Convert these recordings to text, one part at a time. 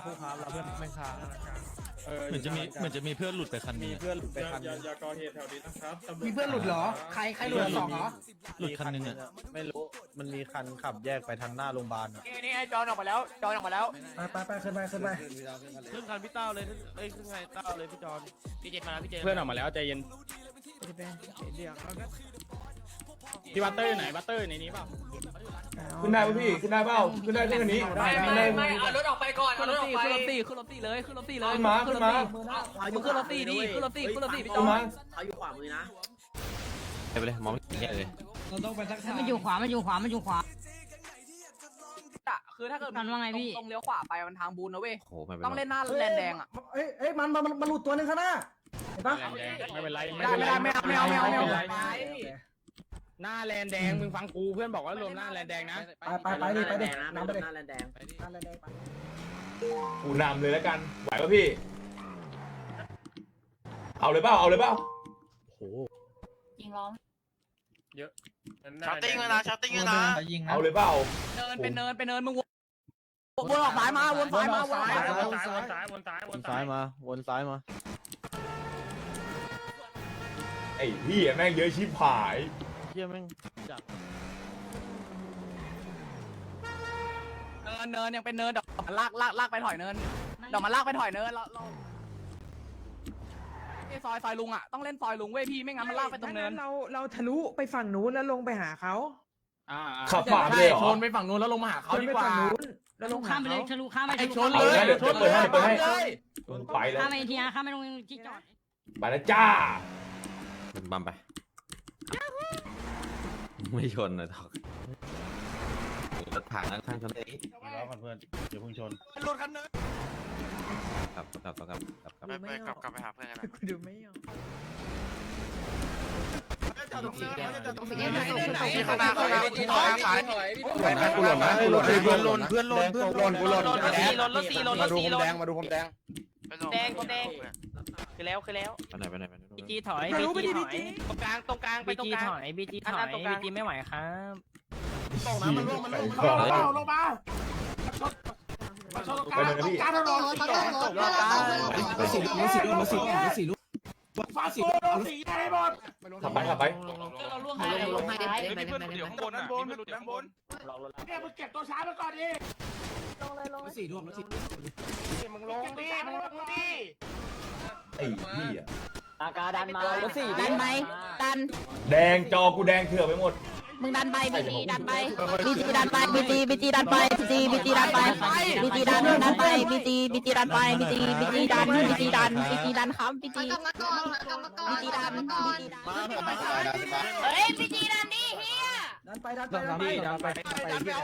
สักครู่ครับเราเพื่อนไม่ค้างนะครับเหมือนจะมีเหมือนจะมีเพื่อนหลุดไปคันมีนี้เพื่อนหลุดไปคันหอย่านึงอย่าก่อเหตุแถวนี้นะครับตำรวจมีเพื่อนหลุดเหรอ ใครใครหลุดสองเหรอ หลุดคันหนึงอะไม่รู้มันมีคันขับแยกไปทางหน้าโรงพยาบาลอะนี่ไงจอนออกมาแล้ว จอนออกมาแล้วไปไปไปขึ้นไปขึ้นไปขึ้นคันพี่เต้าเลยเอ้ยขึ้นไงเต้าเลยพี่จอนพี่เจตมาแล้วพี่เจเพื่อนออกมาแล้วใจเย็น พี่บัตเตอร์อยู่ไหนบัตเตอร์อยู่ในนี้เปล่าขึ้นได้ป่ะพี่ ขึ้นได้เปล่าขึ้นได้ขึ้นอันนี้ไม่ขึ้นไม่ได้ไม่เอารถออกไปก่อนขึ้เอานรรถถออกตีไปขึ้นรถตีขึ้นรถตีเลยขึ้นรถตีเลยขึ้นมาขึ้นมามึงขึ้นรถตีดิขึ้นรถตีขึ้นรถตีพี่จขึ้อนมาเขาอยู่ขวามือนะไปเลยมองไม่เห็นเลยมันอยู่ขวา มันอยู่ขวา มันอยู่ขวาอะคือถ้าเกิดกันว่าไงพี่ ตรงเลี้ยวขวาไปมันทางบูนนะเว้ย โอ้ไม่เป็นต้องเล่นหน้าแลนแดงอะเอ้ยเอ้ยมันมันมันหลุดตัวหนึงข้างหน้าเห็นปะแลนแดงไม่เป็นไรไม่ได้ไม่ได้ไม่เอาไม่เอาไม่เอาไม่เอาไร หน้าแลนแดงมึงฟังกูเพื่อนบอกว่ารวมหน้าแลนแดงนะไปไปไปดิไปดินำไปดิหน้าแลนแดงนั่นเลยไปกูนำเลยแล้วกัน ไหวป่ะพี่ เอาเลยเปล่า เอาเลยเปล่ายิงล้อมชาติ้งนะชาติ้งนะ เอาเลยเปล่า เนินเป็นเนินเป็นเนินมึงวนวนออกซ้ายมาวนซ้ายมาวนซ้ายวนซ้ายวนซ้ายวนซ้ายวนซ้ายมาวนซ้ายมาไอ้พี่แม่งเยอะชิบหาย เฮียแม่งจัดเนินเนินยังเป็นเนินดอกมันลากลากลากไปถอยเนินดอกมันลากไปถอยเนินเราเราไอ้ซอยซอยลุงอะต้องเล่นซอยลุงเว้ยพี่ไม่งั้นมันลากไปตรงเนิน เราเราทะลุไปฝั่งนู้นแล้วลงไปหาเขาอ่าขับฝ่าไปเลยเหรอ ชนไปฝั่งนู้นแล้วลงมาหาเขาดีกว่าชนไปฝั่งนู้นแล้วลงข้ามไปเลยทะลุข้ามไปทะลุชนเอาเลเลยยนะเดี๋ยวเปิดให้เปิดให้ไปแล้วข้ามไปทีนะข้ามไปตรงที่จอดไปแล้วจ้า บัมไป ไม่ชนเลยทอกรถถังข้างชนเลยแล้วกันเพื่อนเดี๋ยวเพิ่งชนกลับกลับกลับกลับกลับกลับไปไปกลับกลับไปหาเพื่อนกันกูดูไม่ออกที่ข้างหน้าข้างหน้าที่ข้างหน้าซ้ายกูหล่นนะกูหล่นเพื่อนหล่นเพื่อนหล่นเพื่อนหล่นกูหล่นรถสีรถรถสีรถรมาถดูสีผมรถแดงมาดูผมแดง แดงคนแดง คือแล้วคือแล้วไปไหนไปไหนไปไหนบีจีถอยบีจีถอยตรงกลางตรงกลางไปตรงกลาง ถอยบีจีถอยบีจีไม่ไหวครับตกน้ำมันร่วงมันร่วงมันร่วงลงมาไปเลยนะพี่การถนนมาต้องรถมาต้องสีลูกสีลูกสีลูกสีลูก ฟ้าสีสีให้หมดขับไปขับไปเราล่วงให้ลงให้ได้เพื่อนเดี๋ยวข้างบนอะมีเพื่อนหลุดข้างบนเนี่ยมึงเก็บตัวช้าไปก่อนดิสีดวงสีมึงลงดิมึงลงดิไอ้พี่อะอากาดันมาดันไปดัน แดงจอกูแดงเถื่อไปหมด มึงดันไปบีจีดันไปบีจีดันไปบีจีบีจีดันไปบีจีบีจีดันไปบีจีดันดันไปบีจีบีจีดันไปบีจีบีจีดันบีจีดันบีจีดันครับบีจีบีจีดันบีจีดันเฮ้ยบีจีดันดิเฮีย ดันไปดันไปดันไปดันไปไปเฮีย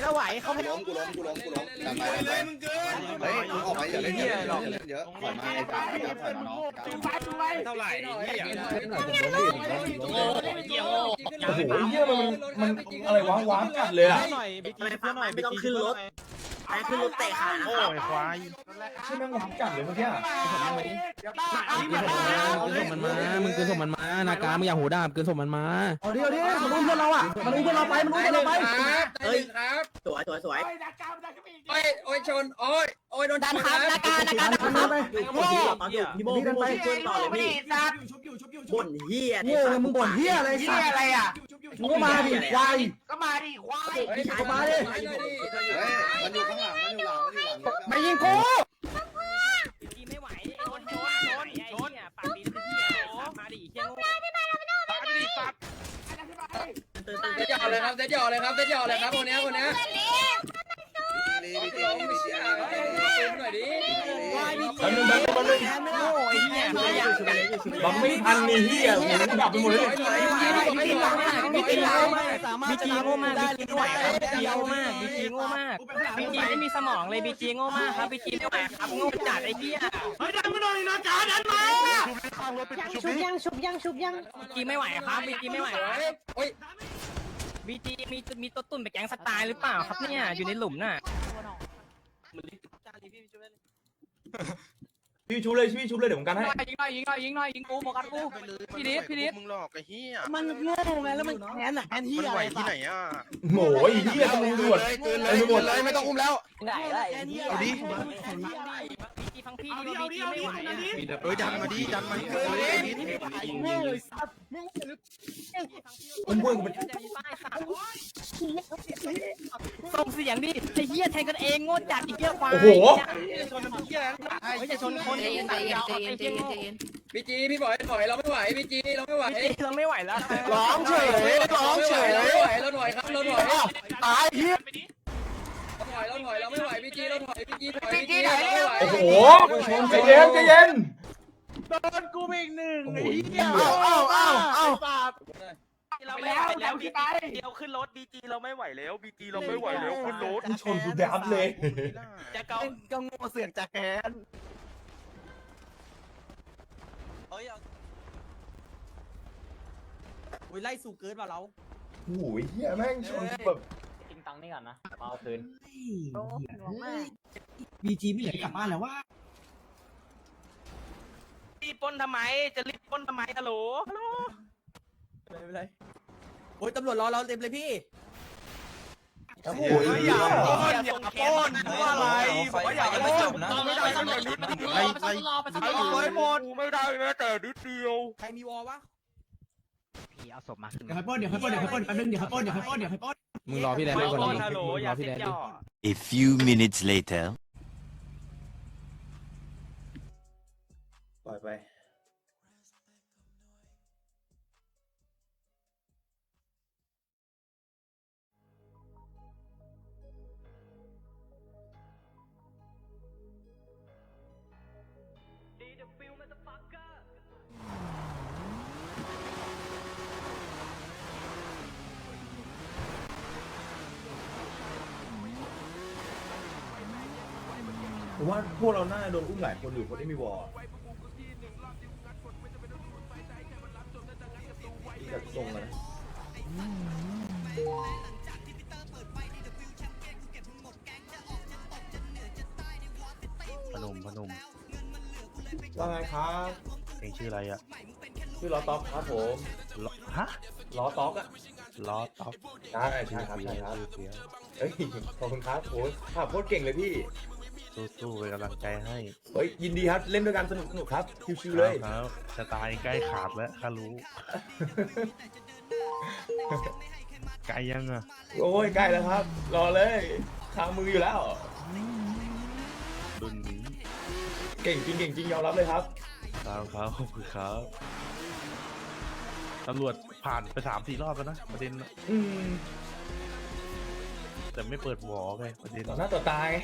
เราไหวเขาไม่ล้มกูล้มกูล้มกูล้มดันไปดันไปเฮ้ยมึงออกไปอย่าเล่นเยอะอย่าเล่นเยอะถอยมาไอ้ตาไอ้ตาถอยมาน้องเท่าไหร่โอ้โหเยี่ยมันมันอะไรวะว้ามจัดเลยอะหน่อยบีจีเพื่อนหน่อยบีจีขึ้นรถ ไปขึ้นรถเตะขาโอ้ยควายใช่อแม่งหว้ามจัดเลยเมื่อกี้มันมา มึงคือส่งมันมา นากามึงอย่าหูดาบคือส่งมันมา เอาดิเอาดิมันรู้เพื่อนเราอะ มันรู้เพื่อนเราไป มันรู้เพื่อนเราไปเฮ้ยครับสวยสวยสวยโอ้ยโอ้ยชน โอ้ยโอ้ยโดนดันครับนากา นากาดันครับพี่โบ้พี่โบเพื่อนต่อเลยพี่บ่นเฮียโง่เลยมึงบ่นเฮียอะไรเฮียอะไรอะ มึงก็มาดิควายก็มาดิควายก็มาดิเฮ้ยมันอยู่ข้างหลังมันอยู่หลังมันอยู่หลังไม่ยิงกูบีจีไม่ไหวชนชนชนชนปากดีเป็นเฮียมาดิเฮียโง่เด็ดหยอเลยครับเด็ดหยอเลยครับเด็ดหยอเลยครับคนนี้คนนี้ ดีดีดีดีดีหน่อยดิแป๊บนึงแป๊บนึงแป๊บนึงโง่ไอ้เฮียขยะบังไม่ทันนี่เฮียโอ้โหดับไปหมดเลยบีจีโง่มากบีจีโง่มากบีจีโง่มากบีจีไม่ไหวครับบีจีโง่มากบีจีโง่มากบีจีไม่มีสมองเลยบีจีโง่มากครับบีจีไม่ไหวครับโง่จัดไอ้เหี้ยดันมาหน่อยนะจ๋าดันมาชุบยังชุบยังชุบยังบีจีไม่ไหวครับบีจีไม่ไหวเฮ้ย บีจีมีมีตัวตุ่นไปแก๊งสไตล์หรือเปล่าครับเนี่ยอยู่ในหลุมน่ะพี่ชูเลยพี่ชูเลยเดี๋ยวผมกันให้ ยิงหน่อยยิงหน่อยยิงหน่อยยิงกูโฟกัสกูพี่ดิษพี่ดิษมึงหลอกไอ้เหี้ยมันโง่ไงแล้วมันแค้นอะแค้นที่มันอะไหวไรที่ไหนอะโอ้ยเหี้ยตำรวจเกินเลยเกินเลยไม่ต้องอุ้มแล้วไหนได้เอาดิพี่ฟังพี่ดิพี่ไม่ไหวอะเฮ้ยดันมาดิดันมาดิ โง่เลยสัตว์มันพูดมันส่งเสียงดิไอ้เหี้ยแทงกันเองโง่จัดอีกเหี้ยควายโอ้โหไม่จะชนคนเองใจเย็นใจเย็นใจเย็นใจเย็นพี่จีพี่บอยถอยเราไม่ไหวพี่จีเราไม่ไหวเราไม่ไหวแล้วร้องเฉยร้องเฉยเราไม่ไหวเราถอยครับเราถอยตายเฮียเราถอยเราถอยเราไม่ไหวพี่จีเราถอยพี่จีถอยพี่จีเราไม่ไหวโอ้โหใจเย็นใจเย็น โดนกูไปอีกหนึ่งโอ้โหไอ้เหี้ยเอ้าเอ้าเอ้าเอ้าเราไม่ไหวแล้วบีจีเดียวขึ้นรถบีจีเราไม่ไหวแล้วบีจีเราไม่ไหวแล้วขึ้นรถชนกูดับเลยจะเกาก็โง่เสือกจากแค้นอุ้ยไล่สู่เกินมาเราโอ้ยเหี้ยแม่งชนแบบจริงตังนี่ก่อนนะเอาคืนบีจีไม่เหลือกลับบ้านแล้วว่า รีบปล้นทำไม จะรีบปล้นทำไมฮัลโหลไม่เป็นไรโอ้ยตำรวจรอเราเต็มเลยพี่ โอ้โหอย่าเหี้ยอย่าส่งแขนว่าอะไรบอกว่าอย่าปล้นไม่ได้ไม่ได้ไล่ไล่ไม่หมดไม่ได้แม้แต่นิดเดียวใครมีวอลวะพี่เอาศพมาขึ้นเดี๋ยวให้ปล้นเดี๋ยวให้ปล้นเดี๋ยวให้ปล้นแป๊บนึงเดี๋ยวให้ปล้นเดี๋ยวให้ปล้นเดี๋ยวให้ปล้นมึงรอพี่แดนไม่ก่อนปล้นดิฮัลโหลมึงอรย่าอพี่เสีแดยนดิย่อ A few minutes later ปล่อยไปผมว่าพวกเราน่าจะโดนอุ้มหลายคนอยู่คนที่มีวอล จากทรงแล้วนะพนมพนมว่าไงครับเองชื่ออะไรอะชื่อล้อต็อกครับผมฮะล้อต็อกอะล้อท็อปใช่ใช่ครับใช่ครับเสียเฮ้ยขอบคุณครับโอ้ยขับโคตรเก่งเลยพี่ สู้ๆเป็นกำลังใจให้เฮ้ยยินดีครับเล่นด้วยกันสนุกสนุกครับชิวๆเลยครับจะตายใกล้ขาดแล้วข้ารู้ ไกลยังอะโอ้ยใกล้แล้วครับ รอเลยคามืออยู่แล้ว รุ่นนี้เก่งจริงเก่งจริงยอมรับเลยครับครับครับขอบคุณครับตำรวจผ่านไปสามสี่รอบแล้วนะประเด็นน่ะอืมแต่ไม่เปิดหวอไงประเด็นต่อหน้าต่อตาไง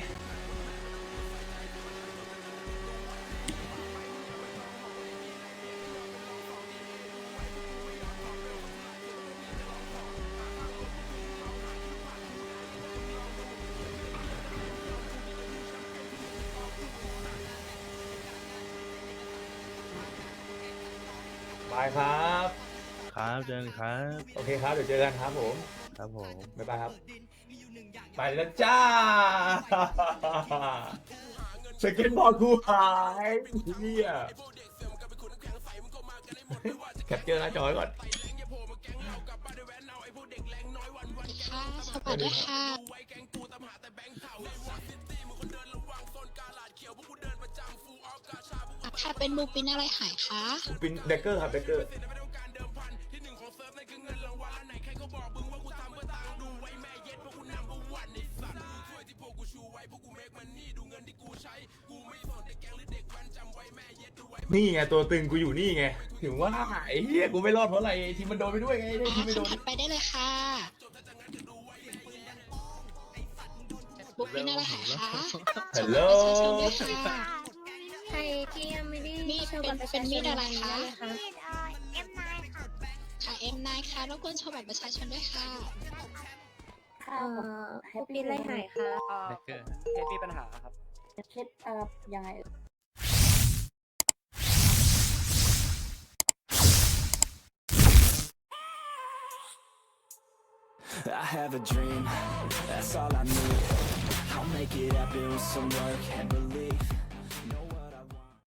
บายครับ ครับเจอกันครับ โอเคครับ เดี๋ยวเจอกันครับผม ครับผม บ๊ายบายครับ ไปแล้วจ้า สเก็ตบอร์ดกูหายเฮียแคปเจอร์หน้าจอไว้ก่อน ค่ะสวัสดีค่ะ ค่ะเป็นบูปินอะไรหายคะปินเดกเกอร์ครับเดกเกอร์นี่ไงตัวตึงกูอยู่นี่ไงถึงว่าไอ้เหี้ยกูไม่รอดเพราะอะไรทีมมันโดนไปด้วยไงไอ้อ่าทีมไม่โดคนถัดไปได้เลยค่ะบูปินอะไรหายคะฮัลโหลประชาชนด้วยค่ะ ชว์เป็บันตรประเป็ชานชมีนดอะไรคะคะมีดเอ็มไนค่ะค่ะ M9 ค่ะรบกวนโชว์บัตรประชาชนด้วยค่ะเอ่อพวกปีนไรหายค่ะเกิดเคสมีปัญหาครับ เคสเอ่อยังไง I have a